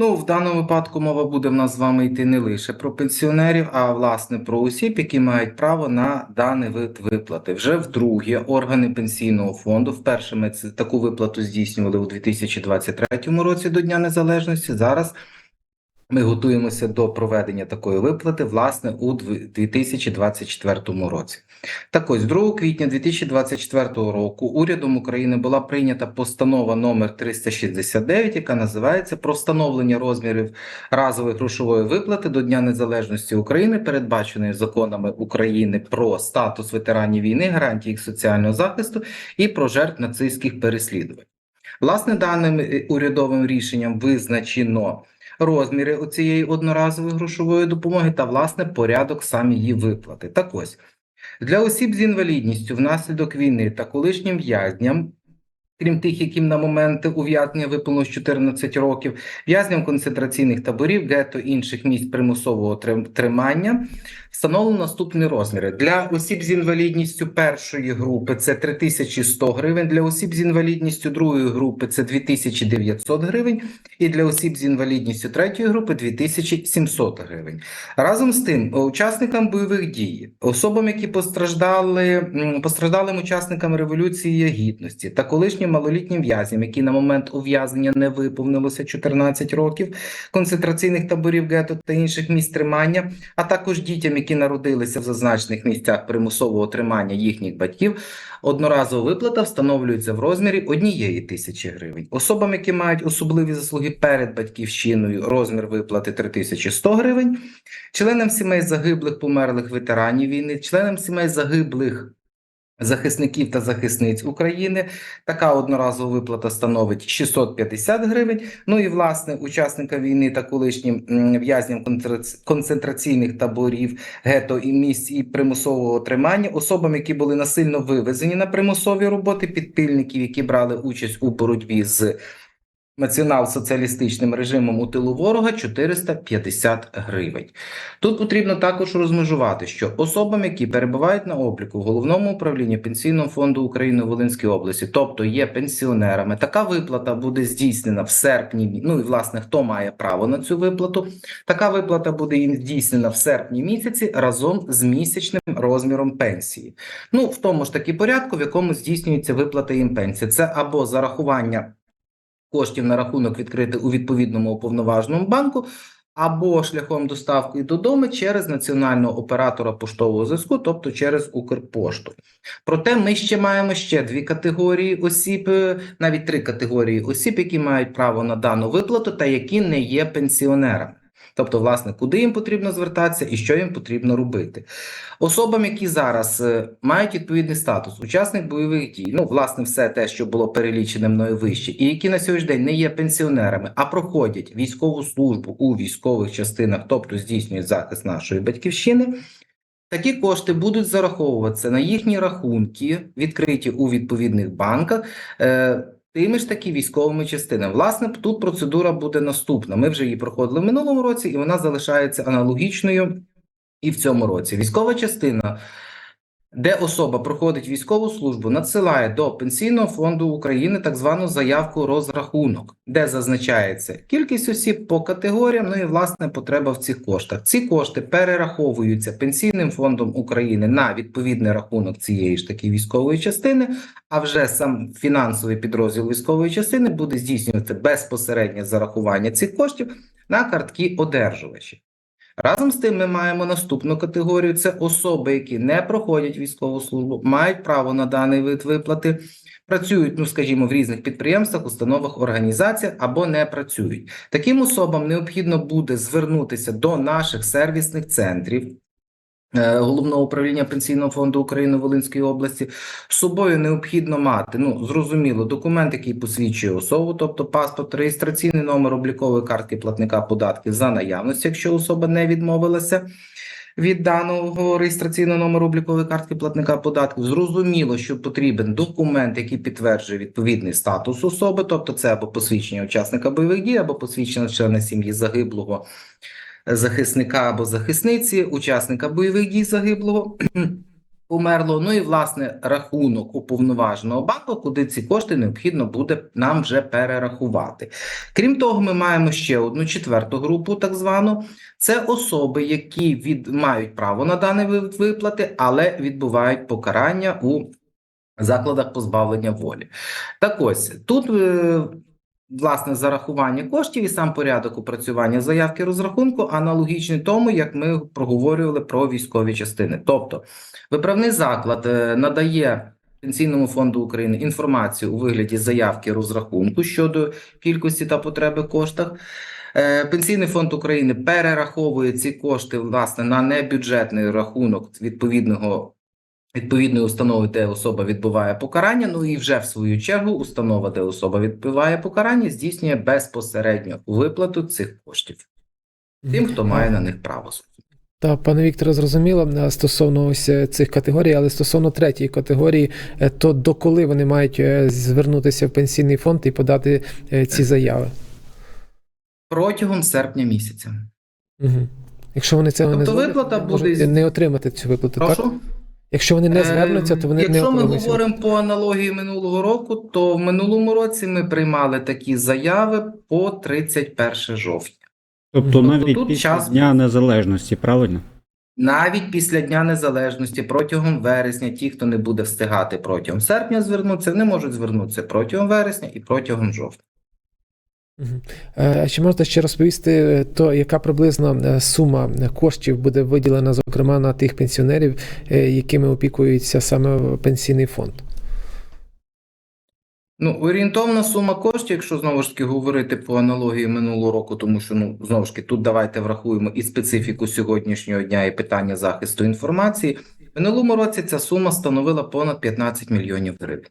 Ну, в даному випадку мова буде в нас з вами йти не лише про пенсіонерів, а власне про осіб, які мають право на даний вид виплати. Вже вдруге органи пенсійного фонду. Вперше ми таку виплату здійснювали у 2023 році до Дня Незалежності. Зараз ми готуємося до проведення такої виплати, власне, у дв- 2024 році. Так ось, 2 квітня 2024 року урядом України була прийнята постанова номер 369, яка називається про встановлення розмірів разової грошової виплати до Дня Незалежності України, передбаченої законами України про статус ветеранів війни, гарантії їх соціального захисту і про жертв нацистських переслідувань. Власне, даним е, урядовим рішенням визначено розміри цієї одноразової грошової допомоги та власне порядок сам її виплати. Так ось для осіб з інвалідністю внаслідок війни та колишнім в'язням. Крім тих, яким на момент ув'язнення виповнилось 14 років, в'язням концентраційних таборів, гетто інших місць примусового тримання, встановлено наступні розміри. Для осіб з інвалідністю першої групи це 3100 гривень, для осіб з інвалідністю другої групи це 2900 гривень, і для осіб з інвалідністю третьої групи 2700 гривень. Разом з тим, учасникам бойових дій, особам, які постраждали, постраждалим учасникам Революції Гідності та колишнім малолітнім в'язням, які на момент ув'язнення не виповнилося 14 років, концентраційних таборів гетто та інших місць тримання, а також дітям, які народилися в зазначених місцях примусового тримання їхніх батьків, одноразова виплата встановлюється в розмірі однієї тисячі гривень. Особам, які мають особливі заслуги перед батьківщиною, розмір виплати 3100 гривень. Членам сімей загиблих, померлих ветеранів війни, членам сімей загиблих захисників та захисниць України така одноразова виплата становить 650 гривень. Ну і власне учасникам війни та колишнім в'язням концентраційних таборів, гето і місць і примусового тримання, особам, які були насильно вивезені на примусові роботи, підпільників, які брали участь у боротьбі з націонал-соціалістичним режимом у тилу ворога 450 гривень. Тут потрібно також розмежувати, що особам, які перебувають на обліку в головному управлінні Пенсійного фонду України у Волинській області, тобто є пенсіонерами, така виплата буде здійснена в серпні. Ну і власне, хто має право на цю виплату? Така виплата буде їм здійснена в серпні місяці разом з місячним розміром пенсії. Ну в тому ж таки порядку, в якому здійснюється виплата їм пенсії. Це або зарахування коштів на рахунок відкрити у відповідному уповноваженому банку, або шляхом доставки додому через національного оператора поштового зв'язку, тобто через Укрпошту. Проте ми ще маємо ще дві категорії осіб, е, навіть три категорії осіб, які мають право на дану виплату та які не є пенсіонерами. Тобто, власне, куди їм потрібно звертатися і що їм потрібно робити. Особам, які зараз е, мають відповідний статус, учасник бойових дій, ну, власне, все те, що було перелічене мною вище, і які на сьогоднішній день не є пенсіонерами, а проходять військову службу у військових частинах, тобто здійснюють захист нашої батьківщини. Такі кошти будуть зараховуватися на їхні рахунки, відкриті у відповідних банках, е, тими ж таки військовими частинами. Власне, тут процедура буде наступна. Ми вже її проходили в минулому році, і вона залишається аналогічною і в цьому році. Військова частина, де особа проходить військову службу, надсилає до Пенсійного фонду України так звану заявку розрахунок, де зазначається кількість осіб по категоріям, ну і власне потреба в цих коштах. Ці кошти перераховуються Пенсійним фондом України на відповідний рахунок цієї ж таки військової частини. А вже сам фінансовий підрозділ військової частини буде здійснювати безпосереднє зарахування цих коштів на картки одержувачів. Разом з тим, ми маємо наступну категорію: це особи, які не проходять військову службу, мають право на даний вид виплати, працюють, ну скажімо, в різних підприємствах, установах, організаціях або не працюють. Таким особам необхідно буде звернутися до наших сервісних центрів. Е, Головного управління Пенсійного фонду України в Волинській області з собою необхідно мати ну зрозуміло документ, який посвідчує особу, тобто паспорт, реєстраційний номер облікової картки платника податків за наявності, якщо особа не відмовилася від даного реєстраційного номеру облікової картки платника податків. Зрозуміло, що потрібен документ, який підтверджує відповідний статус особи, тобто це або посвідчення учасника бойових дій, або посвідчення члена сім'ї загиблого захисника або захисниці, учасника бойових дій загиблого. померло. Ну і власне рахунок уповноваженого банку, куди ці кошти необхідно буде нам вже перерахувати. Крім того, ми маємо ще одну четверту групу, так звану. Це особи, які від мають право на дані виплати, але відбувають покарання у закладах позбавлення волі. Так ось тут. е, Власне, зарахування коштів і сам порядок опрацювання заявки розрахунку аналогічний тому, як ми проговорювали про військові частини. Тобто, виправний заклад е, надає Пенсійному фонду України інформацію у вигляді заявки розрахунку щодо кількості та потреби коштах. Е, Пенсійний фонд України перераховує ці кошти власне на небюджетний рахунок відповідного відповідної установи, де особа відбуває покарання. Ну і вже в свою чергу установа, де особа відбуває покарання, здійснює безпосередньо виплату цих коштів тим, хто має на них право. Та пане Вікторе, зрозуміло е, стосовно ось е, цих категорій, але стосовно третьої категорії, е, то доколи вони мають звернутися в пенсійний фонд і подати ці заяви? Протягом серпня місяця. Угу. Якщо вони цього не Тобто виплата буде не отримати цю виплату. Так? Якщо вони не звернуться, то вони Е, не Якщо ми говоримо по аналогії минулого року, то в минулому році ми приймали такі заяви по 31 жовтня. Тобто Тобто навіть тут після час- Дня Незалежності, правильно? Навіть після Дня Незалежності протягом вересня, ті, хто не буде встигати протягом серпня звернутися, вони можуть звернутися протягом вересня і протягом жовтня. Е, чи можете ще розповісти, е, то яка приблизно е, сума коштів буде виділена, зокрема, на тих пенсіонерів, якими опікується саме пенсійний фонд? Ну, орієнтовна сума коштів, якщо знову ж таки говорити по аналогії минулого року, тому що ну знову ж таки тут давайте врахуємо і специфіку сьогоднішнього дня, і питання захисту інформації. В минулому році ця сума становила понад 15 мільйонів гривень.